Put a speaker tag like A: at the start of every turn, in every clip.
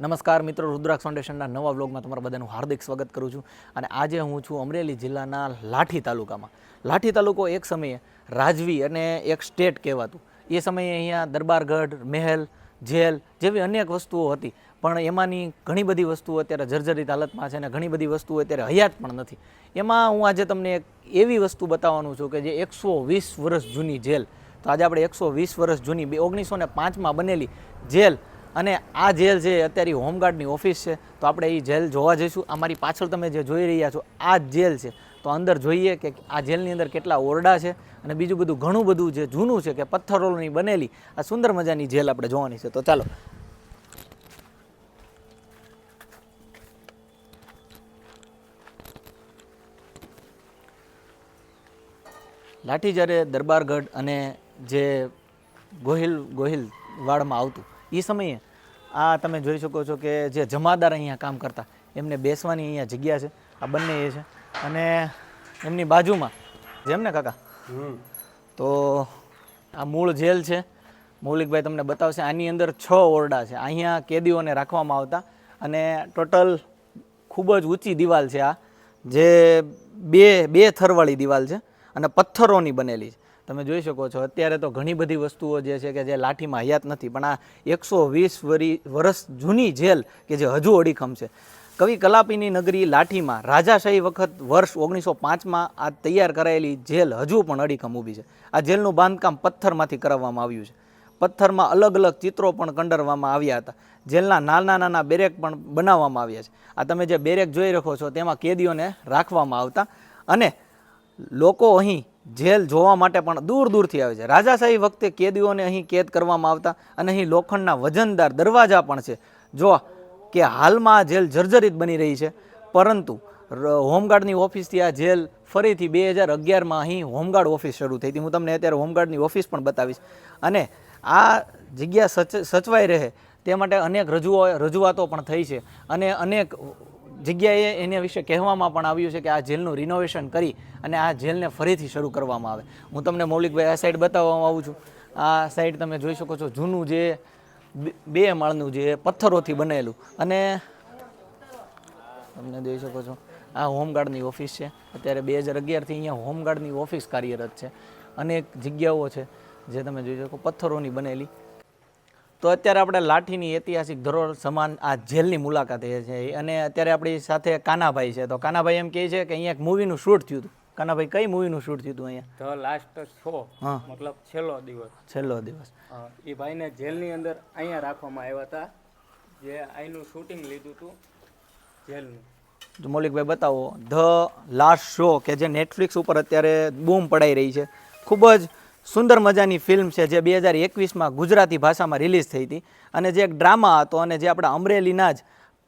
A: નમસ્કાર મિત્રો, રુદ્રાક્ષ ફાઉન્ડેશનના નવા વ્લોગમાં તમારા બધાનું હાર્દિક સ્વાગત કરું છું. અને આજે હું છું અમરેલી જિલ્લાના લાઠી તાલુકામાં. લાઠી તાલુકો એક સમયે રાજવી અને એક સ્ટેટ કહેવાતું. એ સમયે અહીંયા દરબારગઢ, મહેલ, જેલ જેવી અનેક વસ્તુઓ હતી. પણ એમાંની ઘણી બધી વસ્તુઓ અત્યારે જર્જરિત હાલતમાં છે અને ઘણી બધી વસ્તુઓ અત્યારે હયાત પણ નથી. એમાં હું આજે તમને એક એવી વસ્તુ બતાવવાનું છું કે જે એકસો વીસ વર્ષ જૂની જેલ. તો આજે આપણે એકસો વીસ વર્ષ જૂની ઓગણીસો ને પાંચમાં બનેલી જેલ અને આ જેલ છે અત્યારે હોમગાર્ડની ઓફિસ છે. તો આપણે એ જેલ જોવા જઈશું. અમારી પાછળ તમે જે જોઈ રહ્યા છો, આ જેલ છે. તો અંદર જોઈએ કે આ જેલની અંદર કેટલા ઓરડા છે અને બીજું બધું ઘણું બધું જે જૂનું છે કે પથ્થરોની બનેલી, આ સુંદર મજાની જેલ આપણે જોવાની છે. તો ચાલો. લાઠી જ્યારે દરબારગઢ અને જે ગોહિલ ગોહિલ વાડમાં આવતું એ સમયે આ તમે જોઈ શકો છો કે જે જમાદાર અહીંયા કામ કરતા એમને બેસવાની અહીંયા જગ્યા છે. આ બંને એ છે. અને એમની બાજુમાં જેમ ને કાકા? તો આ મૂળ જેલ છે. મૌલિકભાઈ તમને બતાવશે આની અંદર છ ઓરડા છે. અહીંયા કેદીઓને રાખવામાં આવતા અને ટોટલ ખૂબ જ ઊંચી દિવાલ છે આ જે બે બે થરવાળી દિવાલ છે અને પથ્થરોની બનેલી છે. તમે જોઈ શકો છો, અત્યારે તો ઘણી બધી વસ્તુઓ જે છે કે જે લાઠીમાં હયાત નથી, પણ આ એકસો વીસ વરી વર્ષ જૂની જેલ કે જે હજુ અડીખમ છે. કવિ કલાપીની નગરી લાઠીમાં રાજાશાહી વખત વર્ષ ઓગણીસો પાંચમાં આ તૈયાર કરાયેલી જેલ હજુ પણ અડીખમ ઊભી છે. આ જેલનું બાંધકામ પથ્થરમાંથી કરાવવામાં આવ્યું છે. પથ્થરમાં અલગ અલગ ચિત્રો પણ કંડરવામાં આવ્યા હતા. જેલના નાના નાના બેરેક પણ બનાવવામાં આવ્યા છે. આ તમે જે બેરેક જોઈ રાખો છો, તેમાં કેદીઓને રાખવામાં આવતા અને લોકો અહીં જેલ જોવા માટે પણ દૂર દૂરથી આવે છે. રાજાશાહી વખતે કેદીઓને અહીં કેદ કરવામાં આવતા અને અહીં લોખંડના વજનદાર દરવાજા પણ છે. જો કે હાલમાં આ જેલ જર્જરિત બની રહી છે, પરંતુ હોમગાર્ડની ઓફિસથી આ જેલ ફરીથી બે હજાર અગિયારમાં અહીં હોમગાર્ડ ઓફિસ શરૂ થઈ હતી. હું તમને અત્યારે હોમગાર્ડની ઓફિસ પણ બતાવીશ. અને આ જગ્યા સચ, સચવાઈ રહે, તે માટે અનેક રજૂઆતો પણ થઈ છે. અને અનેક જગ્યાએ એના વિશે કહેવામાં પણ આવ્યું છે કે આ જેલનું રિનોવેશન કરી અને આ જેલને ફરીથી શરૂ કરવામાં આવે. હું તમને મૌલિકભાઈ આ સાઈડ બતાવવામાં આવું છું. આ સાઈડ તમે જોઈ શકો છો જૂનું જે બે- માળનું જે પથ્થરોથી બનેલું. અને તમને જોઈ શકો છો, આ હોમગાર્ડની ઓફિસ છે. અત્યારે બે હજાર અગિયારથી અહીંયા હોમગાર્ડની ઓફિસ કાર્યરત છે. અનેક જગ્યાઓ છે જે તમે જોઈ શકો, પથ્થરોની બનેલી. તો અત્યારે આપણે લાઠીની ઐતિહાસિક ધરોહર સમાન આ જેલની મુલાકાતે છે. અને અત્યારે આપણી સાથે કાનાભાઈ છે. તો કાનાભાઈ એમ કહે છે કે અહીંયા એક મૂવીનું શૂટ થયું હતું. કાનાભાઈ કઈ મૂવીનું શૂટ થયું હતું અહીંયા?
B: The last show. મતલબ છેલ્લો દિવસ.
A: છેલ્લો દિવસ.
B: એ ભાઈને જેલની અંદર અહીંયા રાખવામાં આવ્યા હતા. જે અહીંનું શૂટિંગ લીધું હતું જેલનું.
A: મૌલિકભાઈ બતાવો ધ લાસ્ટ શો કે જે નેટફ્લિક્સ ઉપર અત્યારે બૂમ પડાઈ રહી છે. ખૂબ જ સુંદર મજાની ફિલ્મ છે જે બે હજાર એકવીસમાં ગુજરાતી ભાષામાં રિલીઝ થઈ હતી. અને જે એક ડ્રામા હતો અને જે આપણા અમરેલીના જ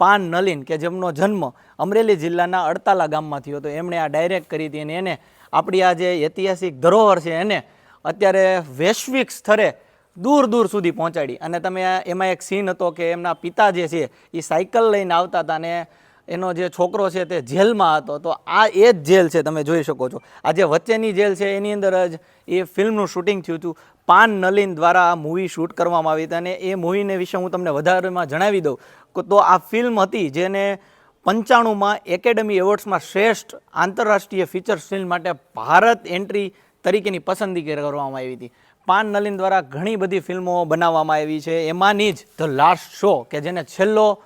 A: પાન નલિન કે જેમનો જન્મ અમરેલી જિલ્લાના અડતાલા ગામમાં થયો હતો. એમણે આ ડાયરેક્ટ કરી હતી અને એને આપણી આ જે ઐતિહાસિક ધરોહર છે એને અત્યારે વૈશ્વિક સ્તરે દૂર દૂર સુધી પહોંચાડી. અને તમે એમાં એક સીન હતો કે એમના પિતા જે છે એ સાયકલ લઈને આવતા હતા અને એનો જે છોકરો છે તે જેલમાં હતો, તો આ એ જ જેલ છે તમે જોઈ શકો છો. આ જે વચ્ચેની જેલ છે, એની અંદર જ એ ફિલ્મનું શૂટિંગ થયું હતું. પાન નલિન દ્વારા આ મૂવી શૂટ કરવામાં આવી હતી અને એ મૂવીને વિશે હું તમને વધારેમાં જણાવી દઉં. તો આ ફિલ્મ હતી જેને પંચાણુંમાં એકેડમી એવોર્ડ્સમાં શ્રેષ્ઠ આંતરરાષ્ટ્રીય ફીચર ફિલ્મ માટે ભારત એન્ટ્રી તરીકેની પસંદગી કરવામાં આવી હતી. પાન નલિન દ્વારા ઘણી બધી ફિલ્મો બનાવવામાં આવી છે. એમાંની જ ધ લાસ્ટ શો, કે જેને છેલ્લો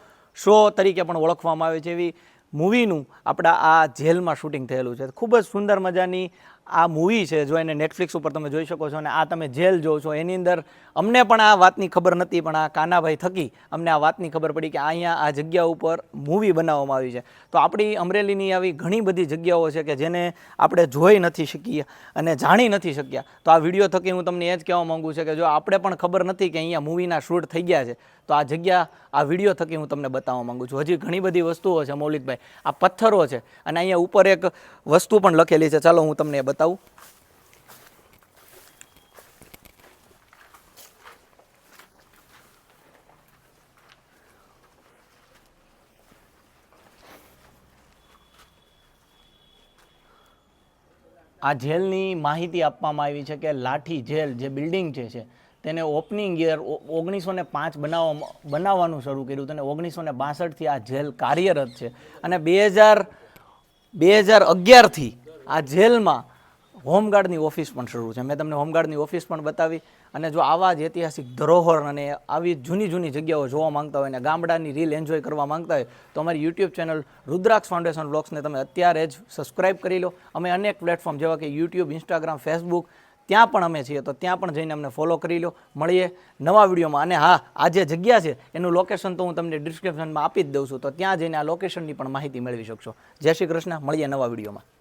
A: શો તરીકે પણ ઓળખવામાં આવે છે એવી મૂવીનું આપણા આ જેલમાં શૂટિંગ થયેલું છે. ખૂબ જ સુંદર મજાની આ મૂવી છે, જો એને નેટફ્લિક્સ ઉપર તમે જોઈ શકો છો અને આ તમે જેલ જોવો છો, એની અંદર અમને પણ આ વાતની ખબર નથી પણ આ કાનાભાઈ થકી અમને આ વાતની ખબર પડી કે અહીંયા આ જગ્યા ઉપર મૂવી બનાવવામાં આવી છે. તો આપણી અમરેલીની આવી ઘણી બધી જગ્યાઓ છે કે જેને આપણે જોઈ નથી શકીએ અને જાણી નથી શક્યા. તો આ વીડિયો થકી હું તમને એ જ કહેવા માંગુ છું કે જો આપણે પણ ખબર નથી કે અહીંયા મૂવીના શૂટ થઈ ગયા છે, તો આ જગ્યા, આ વીડિયો થકી હું તમને બતાવવા માગું છું. હજી ઘણી બધી વસ્તુઓ છે, મૌલિકભાઈ. આ પથ્થરો છે અને અહીંયા ઉપર એક વસ્તુ પણ લખેલી છે. ચાલો હું તમને બતાવું? આ જેલની માહિતી આપવામાં આવી છે કે લાઠી જેલ જે બિલ્ડિંગ જે છે, તેને ઓપનિંગ યર ઓગણીસો ને પાંચ બનાવવા બનાવવાનું શરૂ કર્યું તેને ઓગણીસો ને બાસઠથી આ જેલ કાર્યરત છે. અને બે હજાર બે હજાર અગિયારથી આ જેલમાં હોમગાર્ડની ઓફિસ પણ શરૂ છે. મેં તમને હોમગાર્ડની ઓફિસ પણ બતાવી અને જો આવા જ ઐતિહાસિક ધરોહર અને આવી જૂની જૂની જગ્યાઓ જોવા માંગતા હોય અને ગામડાની રીલ એન્જોય કરવા માંગતા હોય, તો અમારી યુટ્યુબ ચેનલ રુદ્રાક્ષ ફાઉન્ડેશન બ્લોગ્સને તમે અત્યારે જ સબસ્ક્રાઇબ કરી લો. અમે અનેક પ્લેટફોર્મ જેવા કે યુટ્યુબ ઇન્સ્ટાગ્રામ ફેસબુક ત્યાં પણ અમે છીએ, તો ત્યાં પણ જઈને અમને ફોલો કરી લો. મળીએ નવા વિડીયોમાં. અને હા, આ જે જગ્યા છે, એનું લોકેશન તો હું તમને ડિસ્ક્રિપ્શનમાં આપી જ દઉં છું. તો ત્યાં જઈને આ લોકેશનની પણ માહિતી મેળવી શકશો. જય શ્રી કૃષ્ણ. મળીએ નવા વિડીયોમાં.